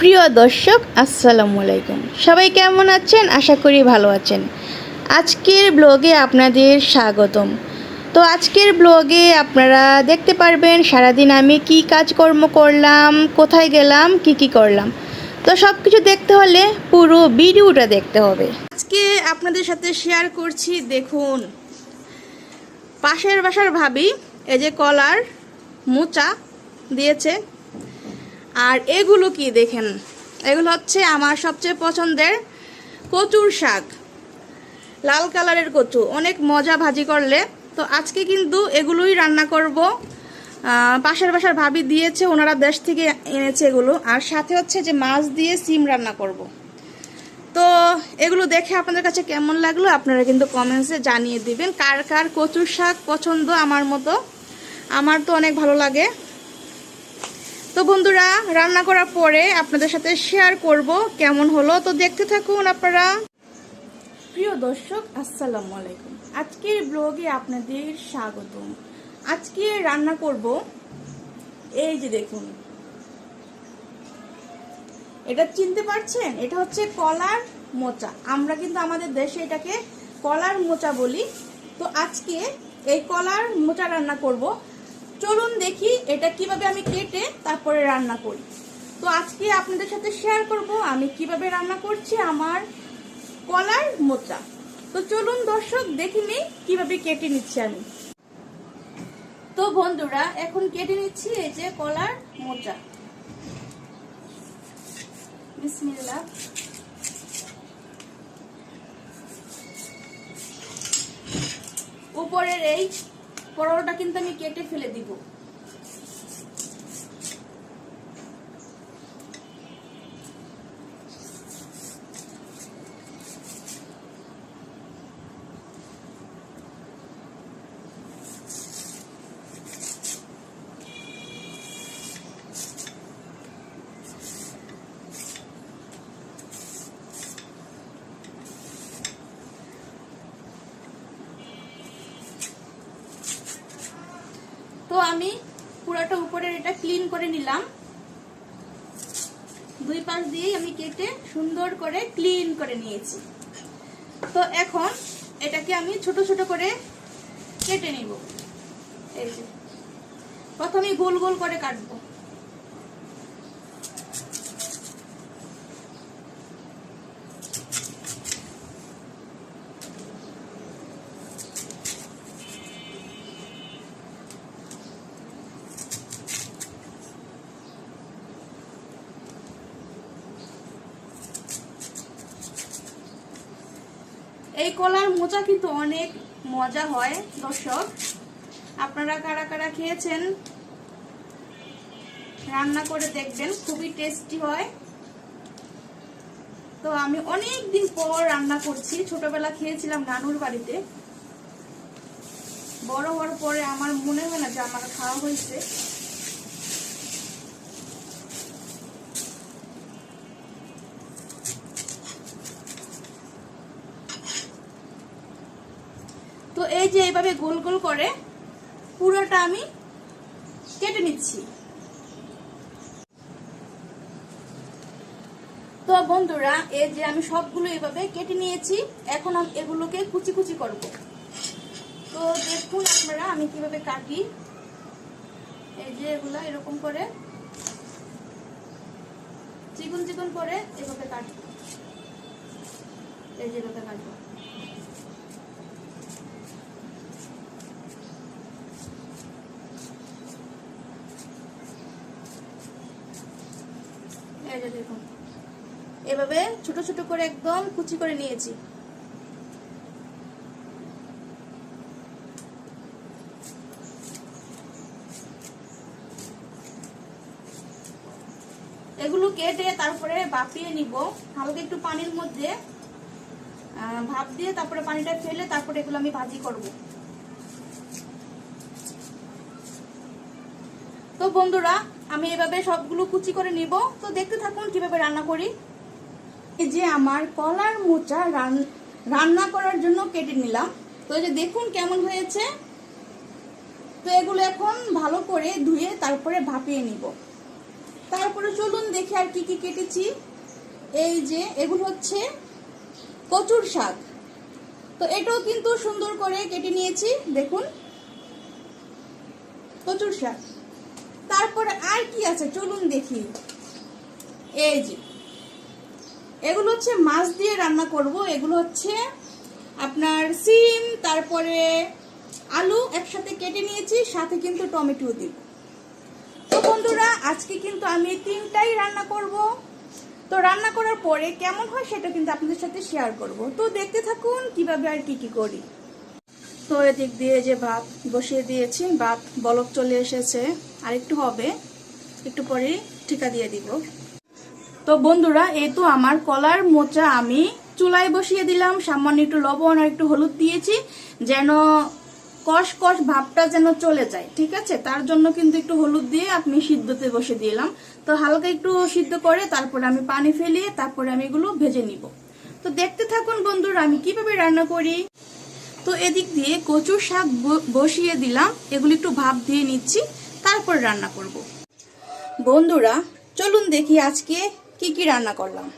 প্রিয় দর্শক, আসসালামু আলাইকুম। সবাই কেমন আছেন? আশা করি ভালো আছেন। আজকের ব্লগে আপনাদের স্বাগতম। তো আজকের ব্লগে আপনারা দেখতে পারবেন, সারাদিন আমি কি কাজকর্ম করলাম, কোথায় গেলাম, কি কি করলাম। তো সব কিছু দেখতে হলে পুরো ভিডিওটা দেখতে হবে। আজকে আপনাদের সাথে শেয়ার করছি, দেখুন, পাশের বাসার ভাবি, এই যে কলার মোচা দিয়েছে। আর এগুলো কি দেখেন? এগুলো হচ্ছে আমার সবচেয়ে পছন্দের কচুর শাক। লাল কালারের কচু, অনেক মজা ভাজি করলে। তো আজকে কিন্তু এগুলোই রান্না করব। পাশের বাসার ভাবি দিয়েছে, ওনারা দেশ থেকে এনেছে এগুলো। আর সাথে হচ্ছে যে মাছ দিয়ে সিম রান্না করব। তো এগুলো দেখে আপনাদের কাছে কেমন লাগল আপনারা কিন্তু কমেন্টসে জানিয়ে দিবেন। কার কার কচুর শাক পছন্দ আমার মতো? আমার তো অনেক ভালো লাগে। তো বন্ধুরা, রান্না করার পরে আপনাদের সাথে শেয়ার করব কেমন হলো। তো দেখতে থাকুন আপনারা। প্রিয় দর্শক, আসসালামু আলাইকুম। আজকের ব্লগে আপনাদের স্বাগতম। আজকে রান্না করব, এই যে দেখুন। এটা চিনতে পারছেন? এটা হচ্ছে কলার মোচা। আমরা কিন্তু আমাদের দেশে এটাকে কলার মোচা বলি। তো আজকে এই কলার মোচা রান্না করব। চলুন দেখি এটা কীভাবে আমি কেটে তারপরে রান্না করি। তো আজকে আপনাদের সাথে শেয়ার করব আমি কীভাবে রান্না করছি আমার কলার মোচা। তো চলুন দর্শক, দেখি নিই কীভাবে কেটে নিচ্ছি আমি। তো বন্ধুরা, এখন কেটে নিচ্ছি এই যে কলার মোচা। উপরের এই পরোটা কিন্তু আমি কেটে ফেলে দিব। তো আমি পুরোটা উপরের এটা ক্লিন করে নিলাম। দুই পাশ দিয়েই আমি কেটে সুন্দর করে ক্লিন করে নিয়েছি। তো এখন এটাকে আমি ছোট ছোট করে কেটে নিব। এই যে। প্রথমে গোল গোল করে কাটবো। এই কলার মোচা কিন্তু অনেক মজা হয়, দর্শক। আপনারা কারা কারা খেয়েছেন, রান্না করে দেখবেন, খুবই টেস্টি হয়। তো আমি অনেক দিন পর রান্না করছি, ছোটবেলা খেয়েছিলাম নানুর বাড়িতে। বড় হওয়ার পরে আমার মনে হয় না যে আমার খাওয়া হয়েছে। তো এই যে এইভাবে গোল গোল করে পুরোটা আমি কেটে নিচ্ছি। তো বন্ধুরা, এই যে আমি সবগুলো এইভাবে কেটে নিয়েছি, এখন আমি এগুলোকে কুচি কুচি করব। তো দেখুন আপনারা আমি কীভাবে কাটি। এই যে এগুলা এরকম করে, চিকন চিকন করে এভাবে কাটবো। এই যে এভাবে কাটবো। যে দেখুন এভাবে ছোট ছোট করে একদম কুচি করে নিয়েছি। এগুলো কেটে তারপরে বাপিয়ে নিব। হালকা একটু পানির মধ্যে ভাপ দিয়ে তারপরে পানিটা ফেলে তারপরে এগুলো আমি ভাজি করব। তো বন্ধুরা আমি এভাবে সবগুলো কুচি করে নিব। তো দেখতে থাকুন কীভাবে রান্না করি। এই যে আমার কলার মোচা রান- রান্না করার জন্য কেটে নিলাম। তো এই যে দেখুন কেমন হয়েছে। তো এগুলো এখন ভালো করে ধুয়ে তারপরে ভাপিয়ে নিব। তারপরে চলুন দেখি আর কি কি কেটেছি। এই যে এগুলো হচ্ছে কচুর শাক। তো এটাও কিন্তু সুন্দর করে কেটে নিয়েছি। দেখুন। কচুর শাক। তারপরে আর কি আছে? চলুন দেখি। এই যে, এগুলো হচ্ছে মাছ দিয়ে রান্না করব। এগুলো হচ্ছে আপনার সিম, তারপরে আলু একসাথে কেটে নিয়েছি, সাথে কিন্তু টমেটো দিব। তো বন্ধুরা, আজকে কিন্তু আমি তিনটাই রান্না করব। তো রান্না করার পরে কেমন হয় সেটা কিন্তু আপনাদের সাথে শেয়ার করব। তো দেখতে থাকুন কীভাবে আর কি কি করি। তো এদিক দিয়ে যে ভাত বসিয়ে দিয়েছি, ভাত বলক চলে এসেছে। আর একটু হবে, একটু পরেই ঠিকা দিয়ে দিব। তো বন্ধুরা এই তো আমার কলার মোচা আমি চুলায় বসিয়ে দিলাম। সামান্য একটু লবণ আর একটু হলুদ দিয়েছি, যেন কষ কষ ভাবটা যেন চলে যায়, ঠিক আছে? তার জন্য কিন্তু একটু হলুদ দিয়ে আমি সিদ্ধতে বসে দিলাম। তো হালকা একটু সিদ্ধ করে তারপরে আমি পানি ফেলিয়ে তারপরে আমি এগুলো ভেজে নিব। তো দেখতে থাকুন বন্ধুরা, আমি কীভাবে রান্না করি। তো এদিক দিয়ে কচুর শাক বসিয়ে দিলাম। এগুলো একটু ভাপ দিয়ে নিচ্ছি। তারপর রান্না করব। বন্ধুরা, চলুন দেখি আজকে কি কি রান্না করলাম।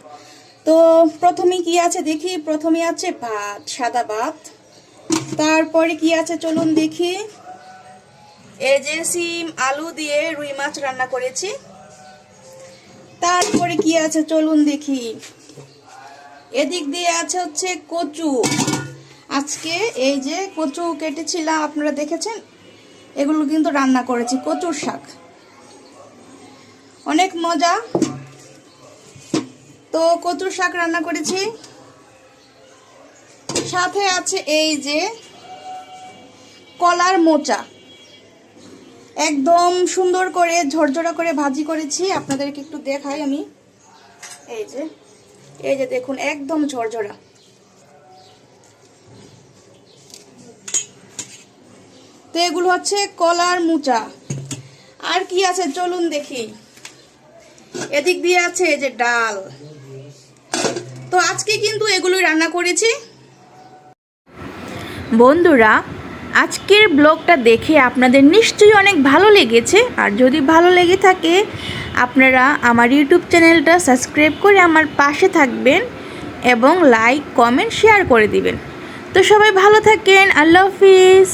তো প্রথমে কি আছে দেখি? প্রথমে আছে ভাত, সাদা ভাত। তারপরে কি আছে চলুন দেখি? এই যে সিম, আলু দিয়ে রুই মাছ রান্না করেছি। তারপরে কি আছে চলুন দেখি? এদিক দিয়ে আছে হচ্ছে কচু। আজকে এই যে কচু কেটেছিলাম, আপনারা দেখেছেন? এগুলো কিন্তু রান্না করেছি, কচুর শাক। অনেক মজা। তো কচুর শাক রান্না করেছি। সাথে আছে এই যে কলার মোচা। একদম সুন্দর করে ঝরঝরা করে ভাজি করেছি। আপনাদেরকে একটু দেখাই আমি। এই যে এই যে দেখুন, একদম ঝরঝরা। তো এগুলো হচ্ছে কলার মোচা। আর কি আছে? চলুন দেখি। এদিক দিয়ে আছে যে ডাল। তো আজকে কিন্তু এগুলোই রান্না করেছি। বন্ধুরা, আজকের ব্লগটা দেখে আপনাদের নিশ্চয়ই অনেক ভালো লেগেছে। আর যদি ভালো লেগে থাকে, আপনারা আমার ইউটিউব চ্যানেলটা সাবস্ক্রাইব করে আমার পাশে থাকবেন এবং লাইক, কমেন্ট, শেয়ার করে দিবেন। তো সবাই ভালো থাকেন। আল্লাহ হাফিজ।